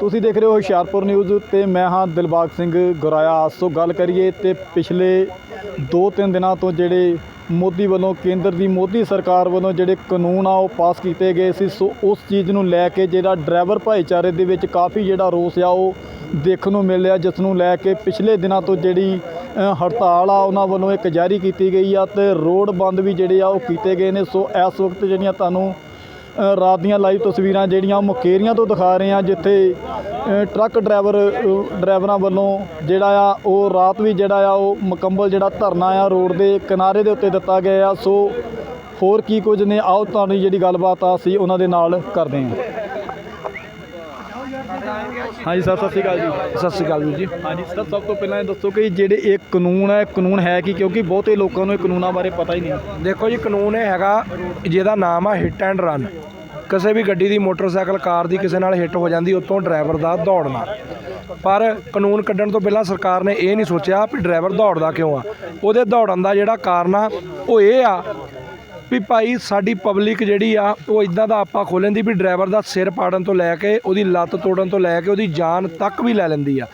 ਤੁਸੀਂ ਦੇਖ ਰਹੇ ਹੋ ਹੁਸ਼ਿਆਰਪੁਰ ਨਿਊਜ਼ ਤੇ ਮੈਂ ਹਾਂ ਦਿਲਬਾਗ ਸਿੰਘ ਗੁਰਾਇਆ। ਸੋ ਗੱਲ ਕਰੀਏ ਤੇ ਪਿਛਲੇ 2-3 ਦਿਨਾਂ ਤੋਂ ਜਿਹੜੇ ਮੋਦੀ ਵੱਲੋਂ, ਕੇਂਦਰ ਦੀ ਮੋਦੀ ਸਰਕਾਰ ਵੱਲੋਂ ਜਿਹੜੇ ਕਾਨੂੰਨ ਆ, ਉਹ ਪਾਸ ਕੀਤੇ ਗਏ ਸੀ। ਸੋ ਉਸ ਚੀਜ਼ ਨੂੰ ਲੈ ਕੇ ਜਿਹੜਾ ਡਰਾਈਵਰ ਭਾਈਚਾਰੇ ਦੇ ਵਿੱਚ ਕਾਫੀ ਜਿਹੜਾ ਰੋਸ ਆ, ਉਹ ਦੇਖਣ ਨੂੰ ਮਿਲ ਰਿਹਾ, ਜਿਸ ਨੂੰ ਲੈ ਕੇ ਪਿਛਲੇ ਦਿਨਾਂ ਤੋਂ ਜਿਹੜੀ ਹੜਤਾਲ ਆ, ਉਹਨਾਂ ਵੱਲੋਂ ਇੱਕ ਜਾਰੀ ਕੀਤੀ ਗਈ ਆ ਤੇ ਰੋਡ ਬੰਦ ਵੀ ਜਿਹੜੇ ਆ, ਉਹ ਕੀਤੇ ਗਏ ਨੇ। ਸੋ ਇਸ ਵਕਤ ਜਿਹੜੀਆਂ ਤੁਹਾਨੂੰ ਰਾਤ ਦੀਆਂ ਲਾਈਵ ਤਸਵੀਰਾਂ ਜਿਹੜੀਆਂ ਮੁਕੇਰੀਆਂ ਤੋਂ ਦਿਖਾ ਰਹੇ ਹਾਂ, ਜਿੱਥੇ ਟਰੱਕ ਡਰਾਈਵਰ ਡਰਾਈਵਰਾਂ ਵੱਲੋਂ ਜਿਹੜਾ ਆ, ਉਹ ਰਾਤ ਵੀ ਜਿਹੜਾ ਆ, ਉਹ ਮੁਕੰਮਲ ਜਿਹੜਾ ਧਰਨਾ ਆ, ਰੋਡ ਦੇ ਕਿਨਾਰੇ ਦੇ ਉੱਤੇ ਦਿੱਤਾ ਗਿਆ ਆ। ਸੋ ਹੋਰ ਕੀ ਕੁਝ ਨੇ? ਆਓ ਤੁਹਾਨੂੰ ਜਿਹੜੀ ਗੱਲਬਾਤ ਆ ਸੀ ਉਹਨਾਂ ਦੇ ਨਾਲ ਕਰਦੇ ਹਾਂ। ਹਾਂਜੀ ਸਰ ਸਤਿ ਸ਼੍ਰੀ ਅਕਾਲ ਜੀ। ਸਤਿ ਸ਼੍ਰੀ ਅਕਾਲ ਵੀਰ ਜੀ। ਹਾਂਜੀ ਸਰ ਸਭ ਤੋਂ ਪਹਿਲਾਂ ਇਹ ਦੱਸੋ ਕਿ ਜਿਹੜੇ ਇਹ ਕਾਨੂੰਨ ਹੈ ਕਾਨੂੰਨ ਹੈ ਕੀ? ਕਿਉਂਕਿ ਬਹੁਤੇ ਲੋਕਾਂ ਨੂੰ ਇਹ ਕਾਨੂੰਨਾਂ ਬਾਰੇ ਪਤਾ ਹੀ ਨਹੀਂ। ਦੇਖੋ ਜੀ ਕਾਨੂੰਨ ਇਹ ਹੈਗਾ ਜਿਹਦਾ ਨਾਮ ਆ ਹਿੱਟ ਐਂਡ ਰਨ ਕਿਸੇ ਵੀ ਗੱਡੀ ਦੀ ਮੋਟਰਸਾਈਕਲ ਕਾਰ ਦੀ ਕਿਸੇ ਨਾਲ ਹਿੱਟ ਹੋ ਜਾਂਦੀ ਉਤੋਂ ਡਰਾਈਵਰ ਦਾ ਦੌੜਨਾ। ਪਰ ਕਾਨੂੰਨ ਕੱਢਣ ਤੋਂ ਪਹਿਲਾਂ ਸਰਕਾਰ ਨੇ ਇਹ ਨਹੀਂ ਸੋਚਿਆ ਵੀ ਡਰਾਈਵਰ ਦੌੜਦਾ ਕਿਉਂ ਆ। ਉਹਦੇ ਦੌੜਨ ਦਾ ਜਿਹੜਾ ਕਾਰਨ ਆ ਉਹ ਇਹ ਆ ਵੀ ਭਾਈ ਸਾਡੀ ਪਬਲਿਕ ਜਿਹੜੀ ਆ, ਉਹ ਇਦਾਂ ਦਾ ਆਪਾ ਖੋਲਣ ਲੈਂਦੀ ਵੀ ਡਰਾਈਵਰ ਦਾ ਸਿਰ ਪਾੜਨ ਤੋਂ ਲੈ ਕੇ, ਉਹਦੀ ਲੱਤ ਤੋੜਨ ਤੋਂ ਲੈ ਕੇ, ਉਹਦੀ ਜਾਨ ਤੱਕ ਵੀ ਲੈ ਲੈਂਦੀ ਆ।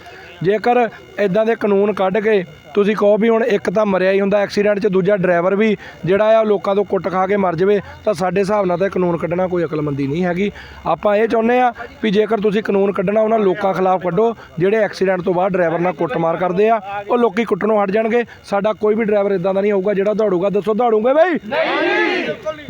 ਜੇਕਰ ਇਦਾਂ ਦੇ ਕਾਨੂੰਨ ਕੱਢ ਕੇ ਤੁਸੀਂ ਕਹੋ ਵੀ ਹੁਣ ਇੱਕ ਤਾਂ ਮਰਿਆ ਹੀ ਹੁੰਦਾ ਐਕਸੀਡੈਂਟ 'ਚ, ਦੂਜਾ ਡਰਾਈਵਰ ਵੀ ਜਿਹੜਾ ਆ ਲੋਕਾਂ ਤੋਂ ਕੁੱਟ ਖਾ ਕੇ ਮਰ ਜਾਵੇ, ਤਾਂ ਸਾਡੇ ਹਿਸਾਬ ਨਾਲ ਤਾਂ ਕਾਨੂੰਨ ਕੱਢਣਾ ਕੋਈ ਅਕਲਮੰਦੀ ਨਹੀਂ ਹੈਗੀ। ਆਪਾਂ ਇਹ ਚਾਹੁੰਦੇ ਆ ਵੀ ਜੇਕਰ ਤੁਸੀਂ ਕਾਨੂੰਨ ਕੱਢਣਾ, ਉਹਨਾਂ ਲੋਕਾਂ ਖਿਲਾਫ ਕੱਢੋ, ਜਿਹੜੇ ਐਕਸੀਡੈਂਟ ਤੋਂ ਬਾਅਦ ਡਰਾਈਵਰ ਨਾਲ ਕੁੱਟਮਾਰ ਕਰਦੇ ਆ, ਉਹ ਲੋਕੀ ਕੁੱਟਣੋਂ ਹਟ ਜਾਣਗੇ। ਸਾਡਾ ਕੋਈ ਵੀ ਡਰਾਈਵਰ ਇਦਾਂ ਦਾ ਨਹੀਂ ਹੋਊਗਾ ਜਿਹੜਾ ਦੌੜੂਗਾ। ਦੱਸੋ, ਦੌੜੂਗੇ ਬਈ?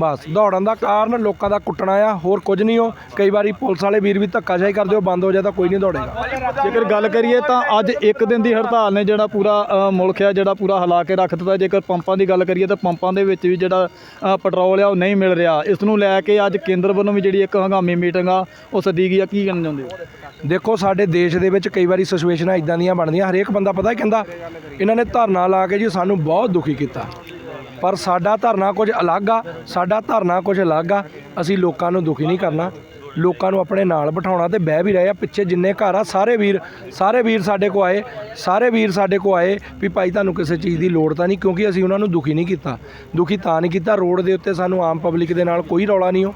ਬਸ ਦੌੜਨ ਦਾ ਕਾਰਨ ਲੋਕਾਂ ਦਾ ਕੁੱਟਣਾ ਆ ਹੋਰ ਕੁਝ ਨਹੀਂ ਹੋ ਕਈ ਵਾਰੀ ਪੁਲਿਸ ਵਾਲੇ ਵੀਰ ਵੀ ਧੱਕਾਸ਼ਾਹੀ ਕਰਦੇ ਹੋ ਬੰਦ ਹੋ ਜਾ ਤਾਂ ਕੋਈ ਨਹੀਂ ਦੌੜੇਗਾ। ਜੇਕਰ ਗੱਲ ਕਰੀਏ ਤਾਂ ਅੱਜ ਇੱਕ ਦਿਨ ਦੀ ਹੜਤਾਲ ਨੇ ਜਿਹੜਾ ਪੂਰਾ ਅ, ਮੁਲਕ ਆ ਜਿਹੜਾ ਪੂਰਾ ਹਿਲਾ ਕੇ ਰੱਖ ਦਿੱਤਾ। ਜੇਕਰ ਪੰਪਾਂ ਦੀ ਗੱਲ ਕਰੀਏ ਤਾਂ ਪੰਪਾਂ ਦੇ ਵਿੱਚ ਵੀ ਜਿਹੜਾ ਅ, ਪੈਟਰੋਲ ਆ ਉਹ ਨਹੀਂ ਮਿਲ ਰਿਹਾ। ਇਸ ਨੂੰ ਲੈ ਕੇ ਅੱਜ ਕੇਂਦਰ ਵੱਲੋਂ ਵੀ ਜਿਹੜੀ ਇੱਕ ਹੰਗਾਮੀ ਮੀਟਿੰਗ ਆ ਉਹ ਸੱਦੀ ਗਈ ਆ। ਕੀ ਕਹਿਣਾ ਚਾਹੁੰਦੇ ਹੋ? ਦੇਖੋ ਸਾਡੇ ਦੇਸ਼ ਦੇ ਵਿੱਚ ਕਈ ਵਾਰੀ ਸਿਚੁਏਸ਼ਨਾਂ ਇਦਾਂ ਦੀਆਂ ਬਣਦੀਆਂ। ਹਰੇਕ ਬੰਦਾ ਪਤਾ ਹੀ ਕਹਿੰਦਾ ਇਹਨਾਂ ਨੇ ਧਰਨਾ ਲਾ ਕੇ ਜੀ ਸਾਨੂੰ ਬਹੁਤ ਦੁਖੀ ਕੀਤਾ। ਪਰ ਸਾਡਾ ਧਰਨਾ ਕੁਝ ਅਲੱਗ ਆ, ਸਾਡਾ ਧਰਨਾ ਕੁਝ ਅਲੱਗ ਆ। ਅਸੀਂ ਲੋਕਾਂ ਨੂੰ ਦੁਖੀ ਨਹੀਂ ਕਰਨਾ। ਲੋਕਾਂ ਨੂੰ ਆਪਣੇ ਨਾਲ ਬਿਠਾਉਣਾ ਤੇ ਬਹਿ ਵੀ ਰਹੇ ਆ। ਪਿੱਛੇ ਜਿੰਨੇ ਘਰ ਆ, ਸਾਰੇ ਵੀਰ ਸਾਰੇ ਵੀਰ ਸਾਡੇ ਕੋ ਆਏ, ਸਾਰੇ ਵੀਰ ਸਾਡੇ ਕੋ ਆਏ ਵੀ ਭਾਈ ਤੁਹਾਨੂੰ ਕਿਸੇ ਚੀਜ਼ ਦੀ ਲੋੜ ਤਾਂ ਨਹੀਂ ਕਿਉਂਕਿ ਅਸੀਂ ਉਹਨਾਂ ਨੂੰ ਦੁਖੀ ਨਹੀਂ ਕੀਤਾ। ਦੁਖੀ ਤਾਂ ਨਹੀਂ ਕੀਤਾ। ਰੋਡ ਦੇ ਉੱਤੇ ਸਾਨੂੰ ਆਮ ਪਬਲਿਕ ਦੇ ਨਾਲ ਕੋਈ ਰੌਲਾ ਨਹੀਂ ਹੋ।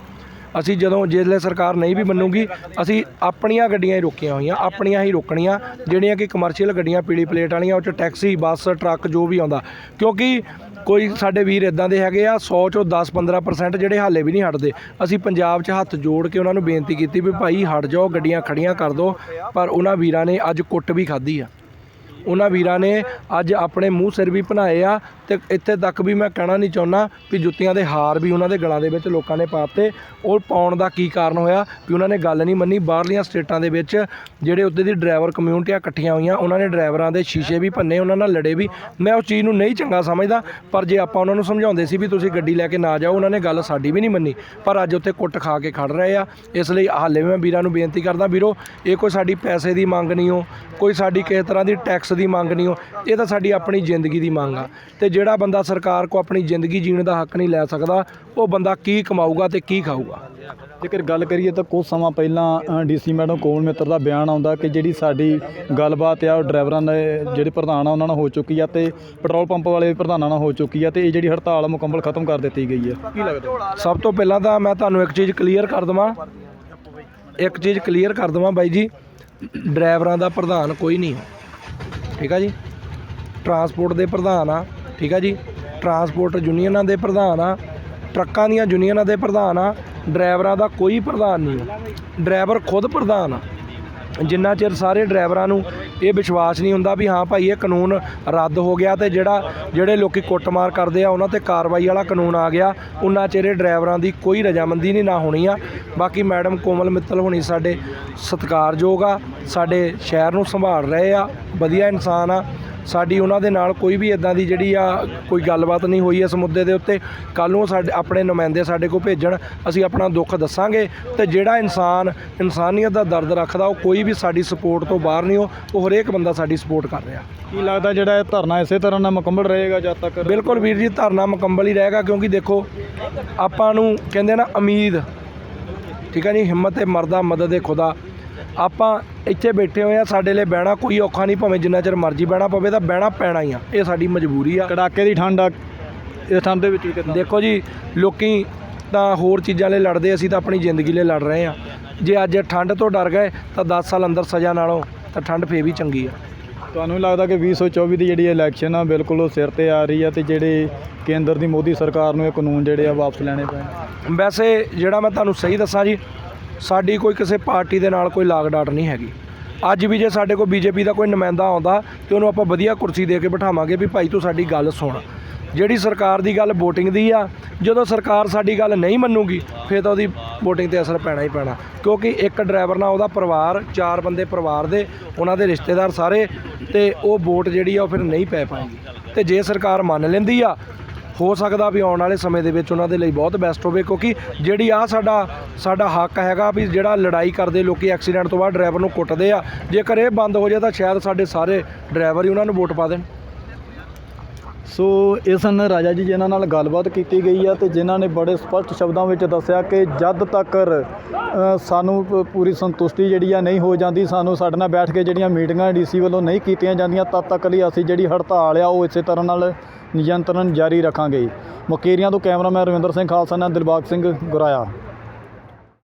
ਅਸੀਂ ਜਦੋਂ ਜਿਸਲੇ ਸਰਕਾਰ ਨਹੀਂ ਵੀ ਮੰਨੂਗੀ, ਅਸੀਂ ਆਪਣੀਆਂ ਗੱਡੀਆਂ ਹੀ ਰੋਕੀਆਂ ਹੋਈਆਂ, ਆਪਣੀਆਂ ਹੀ ਰੋਕਣੀਆਂ, ਜਿਹੜੀਆਂ ਕਿ ਕਮਰਸ਼ੀਅਲ ਗੱਡੀਆਂ, ਪੀਲੀ ਪਲੇਟ ਵਾਲੀਆਂ, ਉਹ 'ਚ ਟੈਕਸੀ ਬੱਸ ਟਰੱਕ ਜੋ ਵੀ ਆਉਂਦਾ। ਕਿਉਂਕਿ ਕੋਈ ਸਾਡੇ ਵੀਰ ਇਦਾਂ ਦੇ ਹੈਗੇ ਆ 100 ਚੋਂ 10-15% ਜਿਹੜੇ ਹਾਲੇ ਵੀ ਨਹੀਂ ਹਟਦੇ। ਅਸੀਂ ਪੰਜਾਬ 'ਚ ਹੱਥ ਜੋੜ ਕੇ ਉਹਨਾਂ ਨੂੰ ਬੇਨਤੀ ਕੀਤੀ ਵੀ ਭਾਈ ਹਟ ਜਾਓ, ਗੱਡੀਆਂ ਖੜੀਆਂ ਕਰ ਦਿਓ, ਪਰ ਉਹਨਾਂ ਵੀਰਾਂ ਨੇ ਅੱਜ ਕੁੱਟ ਵੀ ਖਾਧੀ ਆ। ਉਹਨਾਂ ਵੀਰਾਂ ਨੇ ਅੱਜ ਆਪਣੇ ਮੂੰਹ ਸਿਰ ਵੀ ਬਣਾਏ ਆ ਤੇ ਇੱਥੇ ਤੱਕ ਵੀ ਮੈਂ ਕਹਿਣਾ ਨਹੀਂ ਚਾਹੁੰਦਾ ਵੀ ਜੁੱਤੀਆਂ ਦੇ ਹਾਰ ਵੀ ਉਹਨਾਂ ਦੇ ਗਲਾਂ ਦੇ ਵਿੱਚ ਲੋਕਾਂ ਨੇ ਪਾਤੇ ਉਹ ਪਾਉਣ ਦਾ ਕੀ ਕਾਰਨ ਹੋਇਆ ਵੀ ਉਹਨਾਂ ਨੇ ਗੱਲ ਨਹੀਂ ਮੰਨੀ। ਬਾਹਰਲੀਆਂ ਸਟੇਟਾਂ ਦੇ ਵਿੱਚ ਜਿਹੜੇ ਉੱਤੇ ਦੀ ਡਰਾਈਵਰ ਕਮਿਊਨਿਟੀਆਂ ਇਕੱਠੀਆਂ ਹੋਈਆਂ, ਉਹਨਾਂ ਨੇ ਡਰਾਈਵਰਾਂ ਦੇ ਸ਼ੀਸ਼ੇ ਵੀ ਭੰਨੇ, ਉਹਨਾਂ ਨਾਲ ਲੜੇ ਵੀ। ਮੈਂ ਉਸ ਚੀਜ਼ ਨੂੰ ਨਹੀਂ ਚੰਗਾ ਸਮਝਦਾ, ਪਰ ਜੇ ਆਪਾਂ ਉਹਨਾਂ ਨੂੰ ਸਮਝਾਉਂਦੇ ਸੀ ਵੀ ਤੁਸੀਂ ਗੱਡੀ ਲੈ ਕੇ ਨਾ ਜਾਓ, ਉਹਨਾਂ ਨੇ ਗੱਲ ਸਾਡੀ ਵੀ ਨਹੀਂ ਮੰਨੀ। ਪਰ ਅੱਜ ਉੱਥੇ ਕੁੱਟ ਖਾ ਕੇ ਖੜ ਰਹੇ ਆ। ਇਸ ਲਈ ਹਾਲੇ ਵੀ ਮੈਂ ਵੀਰਾਂ ਨੂੰ ਬੇਨਤੀ ਕਰਦਾ, ਵੀਰੋ, ਇਹ ਕੋਈ ਸਾਡੀ ਪੈਸੇ ਦੀ ਮੰਗ ਨਹੀਂ ਹੋ ਕੋਈ ਸਾਡੀ ਕਿਸੇ ਤਰ੍ਹਾਂ ਦੀ ਟੈਕਸ ਦੀ ਮੰਗ ਨਹੀਂ ਹੋ ਇਹ ਤਾਂ ਸਾਡੀ ਆਪਣੀ ਜ਼ਿੰਦਗੀ ਦੀ ਮੰਗ ਆ। ਤੇ ਜਿਹੜਾ ਬੰਦਾ ਸਰਕਾਰ ਕੋ ਆਪਣੀ ਜ਼ਿੰਦਗੀ ਜੀਣ ਦਾ ਹੱਕ ਨਹੀਂ ਲੈ ਸਕਦਾ ਉਹ ਬੰਦਾ ਕੀ ਕਮਾਊਗਾ ਤੇ ਕੀ ਖਾਊਗਾ? ਜੇਕਰ ਗੱਲ ਕਰੀਏ ਤਾਂ ਕੁਝ ਸਮਾਂ ਪਹਿਲਾਂ ਡੀਸੀ ਮੈਡਮ ਕੋਮਲ ਮਿੱਤਰ ਦਾ ਬਿਆਨ ਆਉਂਦਾ ਕਿ ਜਿਹੜੀ ਸਾਡੀ ਗੱਲਬਾਤ ਆ ਉਹ ਡਰਾਈਵਰਾਂ ਦੇ ਜਿਹੜੇ ਪ੍ਰਧਾਨ ਆ ਉਹਨਾਂ ਨਾਲ ਹੋ ਚੁੱਕੀ ਆ ਤੇ ਪੈਟਰੋਲ ਪੰਪ ਵਾਲੇ ਪ੍ਰਧਾਨਾਂ ਨਾਲ ਹੋ ਚੁੱਕੀ ਆ ਤੇ ਇਹ ਜਿਹੜੀ ਹੜਤਾਲ ਮੁਕੰਮਲ ਖਤਮ ਕਰ ਦਿੱਤੀ ਗਈ ਆ। ਕੀ ਲੱਗਦਾ? ਸਭ ਤੋਂ ਪਹਿਲਾਂ ਤਾਂ ਮੈਂ ਤੁਹਾਨੂੰ ਇੱਕ ਚੀਜ਼ ਕਲੀਅਰ ਕਰ ਦਵਾਂ। ਇੱਕ ਚੀਜ਼ ਕਲੀਅਰ ਕਰ ਦਵਾਂ ਬਾਈ ਜੀ ਡਰਾਈਵਰਾਂ ਦਾ ਪ੍ਰਧਾਨ ਕੋਈ ਨਹੀਂ ਹੈ ਠੀਕ ਆ ਜੀ? ਟਰਾਂਸਪੋਰਟ ਦੇ ਪ੍ਰਧਾਨ ਆ, ਠੀਕ ਆ ਜੀ? ਟਰਾਂਸਪੋਰਟ ਯੂਨੀਅਨਾਂ ਦੇ ਪ੍ਰਧਾਨ ਆ, ਟਰੱਕਾਂ ਦੀਆਂ ਯੂਨੀਅਨਾਂ ਦੇ ਪ੍ਰਧਾਨ ਆ, ਡਰਾਈਵਰਾਂ ਦਾ ਕੋਈ ਪ੍ਰਧਾਨ ਨਹੀਂ ਹੈ। ਡਰਾਈਵਰ ਖੁਦ ਪ੍ਰਧਾਨ ਆ। ਜਿੰਨਾ ਚਿਰ ਸਾਰੇ ਡਰਾਈਵਰਾਂ ਨੂੰ ਇਹ ਵਿਸ਼ਵਾਸ ਨਹੀਂ ਹੁੰਦਾ ਵੀ ਹਾਂ ਭਾਈ ਇਹ ਕਾਨੂੰਨ ਰੱਦ ਹੋ ਗਿਆ ਤੇ ਜਿਹੜਾ ਜਿਹੜੇ ਲੋਕੀ ਕੁੱਟਮਾਰ ਕਰਦੇ ਆ, ਉਹਨਾਂ ਤੇ ਕਾਰਵਾਈ ਵਾਲਾ ਕਾਨੂੰਨ ਆ ਗਿਆ, ਉਹਨਾਂ ਚਿਰ ਇਹ ਡਰਾਈਵਰਾਂ ਦੀ ਕੋਈ ਰਜਾਮੰਦੀ ਨਹੀਂ ਨਾ ਹੋਣੀ ਆ। ਬਾਕੀ ਮੈਡਮ ਕੋਮਲ ਮਿੱਤਲ ਹੋਣੀ ਸਾਡੇ ਸਤਿਕਾਰਯੋਗ ਆ, ਸਾਡੇ ਸ਼ਹਿਰ ਨੂੰ ਸੰਭਾਲ ਰਹੇ ਆ, ਵਧੀਆ ਇਨਸਾਨ ਆ। ਸਾਡੀ ਉਹਨਾਂ ਦੇ ਨਾਲ ਕੋਈ ਵੀ ਇਦਾਂ ਦੀ ਜਿਹੜੀ ਆ ਕੋਈ ਗੱਲਬਾਤ ਨਹੀਂ ਹੋਈ ਇਸ ਮੁੱਦੇ ਦੇ ਉੱਤੇ। ਕੱਲ ਨੂੰ ਸਾਡੇ ਆਪਣੇ ਨੁਮਾਇੰਦੇ ਸਾਡੇ ਕੋਲ ਭੇਜਣ ਅਸੀਂ ਆਪਣਾ ਦੁੱਖ ਦੱਸਾਂਗੇ ਤੇ ਜਿਹੜਾ ਇਨਸਾਨ ਇਨਸਾਨੀਅਤ ਦਾ ਦਰਦ ਰੱਖਦਾ ਉਹ ਕੋਈ ਵੀ ਸਾਡੀ ਸਪੋਰਟ ਤੋਂ ਬਾਹਰ ਨਹੀਂ ਹੋ ਉਹ ਹਰੇਕ ਬੰਦਾ ਸਾਡੀ ਸਪੋਰਟ ਕਰ ਰਿਹਾ। ਕੀ ਲੱਗਦਾ ਜਿਹੜਾ ਇਹ ਧਰਨਾ ਇਸੇ ਤਰ੍ਹਾਂ ਨਾਲ ਮੁਕੰਮਲ ਰਹੇਗਾ ਜਦ ਤੱਕ? ਬਿਲਕੁਲ ਵੀਰ ਜੀ ਧਰਨਾ ਮੁਕੰਮਲ ਹੀ ਰਹੇਗਾ ਕਿਉਂਕਿ ਦੇਖੋ ਆਪਾਂ ਨੂੰ ਕਹਿੰਦੇ ਨਾ ਉਮੀਦ। ਠੀਕ ਹੈ ਨਹੀਂ ਹਿੰਮਤ ਤੇ ਮਰਦਾ ਮਦਦ ਦੇ ਖੁਦਾ। ਆਪਾਂ ਇੱਥੇ ਬੈਠੇ ਹੋਏ ਆ ਸਾਡੇ ਲਈ ਬਹਿਣਾ ਕੋਈ ਔਖਾ ਨਹੀਂ ਭਾਵੇਂ ਜਿੰਨਾ ਚਿਰ ਮਰਜ਼ੀ ਬਹਿਣਾ ਪਵੇ ਤਾਂ ਬਹਿਣਾ ਪੈਣਾ ਹੀ ਆ। ਇਹ ਸਾਡੀ ਮਜਬੂਰੀ ਆ। ਕੜਾਕੇ ਦੀ ਠੰਡ ਆ। ਇਸ ਠੰਡ ਦੇ ਵਿੱਚ ਵੀ ਕਿਦਾਂ? ਦੇਖੋ ਜੀ ਲੋਕੀ ਤਾਂ ਹੋਰ ਚੀਜ਼ਾਂ ਲਈ ਲੜਦੇ ਅਸੀਂ ਤਾਂ ਆਪਣੀ ਜ਼ਿੰਦਗੀ ਲਈ ਲੜ ਰਹੇ ਆ। ਜੇ ਅੱਜ ਠੰਡ ਤੋਂ ਡਰ ਗਏ ਤਾਂ 10 ਸਾਲ ਅੰਦਰ ਸਜ਼ਾ ਨਾਲੋਂ ਤਾਂ ਠੰਡ ਫੇਰ ਵੀ ਚੰਗੀ ਆ। ਤੁਹਾਨੂੰ ਵੀ ਲੱਗਦਾ ਕਿ 2024 ਦੀ ਜਿਹੜੀ ਇਲੈਕਸ਼ਨ ਆ ਬਿਲਕੁਲ ਉਹ ਸਿਰ ਤੇ ਆ ਰਹੀ ਆ ਤੇ ਜਿਹੜੇ ਕੇਂਦਰ ਦੀ ਮੋਦੀ ਸਰਕਾਰ ਨੂੰ ਇਹ ਕਾਨੂੰਨ ਜਿਹੜੇ ਆ ਵਾਪਸ ਲੈਣੇ ਪੈਣ ਵੈਸੇ ਜਿਹੜਾ ਮੈਂ ਤੁਹਾਨੂੰ ਸਹੀ ਦੱਸਾਂ ਜੀ ਸਾਡੀ ਕੋਈ ਕਿਸੇ ਪਾਰਟੀ ਦੇ ਨਾਲ ਕੋਈ ਲਾਗ ਡਾਟ ਨਹੀਂ ਹੈਗੀ। ਅੱਜ ਵੀ ਜੇ ਸਾਡੇ ਕੋਲ ਬੀਜੇਪੀ ਦਾ ਕੋਈ ਨੁਮਾਇੰਦਾ ਆਉਂਦਾ ਤੇ ਉਹਨੂੰ ਆਪਾਂ ਵਧੀਆ ਕੁਰਸੀ ਦੇ ਕੇ ਬਿਠਾਵਾਂਗੇ ਵੀ ਭਾਈ ਤੂੰ ਸਾਡੀ ਗੱਲ ਸੁਣ। ਜਿਹੜੀ ਸਰਕਾਰ ਦੀ ਗੱਲ VOTING ਦੀ ਆ, ਜਦੋਂ ਸਰਕਾਰ ਸਾਡੀ ਗੱਲ ਨਹੀਂ ਮੰਨੂਗੀ, ਫਿਰ ਤਾਂ ਉਹਦੀ VOTING ਤੇ ਅਸਰ ਪੈਣਾ ਹੀ ਪੈਣਾ। ਕਿਉਂਕਿ ਇੱਕ ਡਰਾਈਵਰ ਨਾਲ ਉਹਦਾ ਪਰਿਵਾਰ, ਚਾਰ ਬੰਦੇ ਪਰਿਵਾਰ ਦੇ, ਉਹਨਾਂ ਦੇ ਰਿਸ਼ਤੇਦਾਰ ਸਾਰੇ, ਤੇ ਉਹ ਵੋਟ ਜਿਹੜੀ ਆ ਉਹ ਫਿਰ ਨਹੀਂ ਪੈ ਪਾਏਗੀ। ਤੇ ਜੇ ਸਰਕਾਰ ਮੰਨ ਲੈਂਦੀ ਆ ਹੋ ਸਕਦਾ ਵੀ ਆਉਣ ਵਾਲੇ ਸਮੇਂ ਦੇ ਵਿੱਚ ਉਹਨਾਂ ਦੇ ਲਈ ਬਹੁਤ ਬੈਸਟ ਹੋਵੇ, ਕਿਉਂਕਿ ਜਿਹੜੀ ਆ ਸਾਡਾ ਸਾਡਾ ਹੱਕ ਹੈਗਾ ਵੀ ਜਿਹੜਾ ਲੜਾਈ ਕਰਦੇ ਲੋਕੀ ਐਕਸੀਡੈਂਟ ਤੋਂ ਬਾਅਦ ਡਰਾਈਵਰ ਨੂੰ ਕੁੱਟਦੇ ਆ। ਜੇਕਰ ਇਹ ਬੰਦ ਹੋ ਜਾਏ ਤਾਂ ਸ਼ਾਇਦ ਸਾਡੇ ਸਾਰੇ ਡਰਾਈਵਰ ਹੀ ਉਹਨਾਂ ਨੂੰ ਵੋਟ ਪਾ ਦੇਣ। ਸੋ ਇਹ ਸਨ ਰਾਜਾ ਜੀ ਜਿਨ੍ਹਾਂ ਨਾਲ ਗੱਲਬਾਤ ਕੀਤੀ ਗਈ ਆ ਤੇ ਜਿਨ੍ਹਾਂ ਨੇ ਬੜੇ ਸਪਸ਼ਟ ਸ਼ਬਦਾਂ ਵਿੱਚ ਦੱਸਿਆ ਕਿ ਜਦ ਤੱਕ ਸਾਨੂੰ ਪ- ਪੂਰੀ ਸੰਤੁਸ਼ਟੀ ਜਿਹੜੀ ਆ ਨਹੀਂ ਹੋ ਜਾਂਦੀ, ਸਾਨੂੰ ਸਾਡੇ ਨਾਲ ਬੈਠ ਕੇ ਜਿਹੜੀਆਂ ਮੀਟਿੰਗਾਂ ਡੀਸੀ ਵੱਲੋਂ ਨਹੀਂ ਕੀਤੀਆਂ ਜਾਂਦੀਆਂ, ਤਦ ਤੱਕ ਲਈ ਅਸੀਂ ਜਿਹੜੀ ਹੜਤਾਲ ਆ ਉਹ ਇਸੇ ਤਰ੍ਹਾਂ ਨਾਲ ਨਿਯੰਤਰਣ ਜਾਰੀ ਰੱਖਾਂਗੇ। ਮੁਕੇਰੀਆਂ ਤੋਂ ਕੈਮਰਾਮੈਨ ਰਵਿੰਦਰ ਸਿੰਘ ਖਾਲਸਾ ਨਾਲ ਦਿਲਬਾਗ ਸਿੰਘ, ਗੁਰਾਇਆ।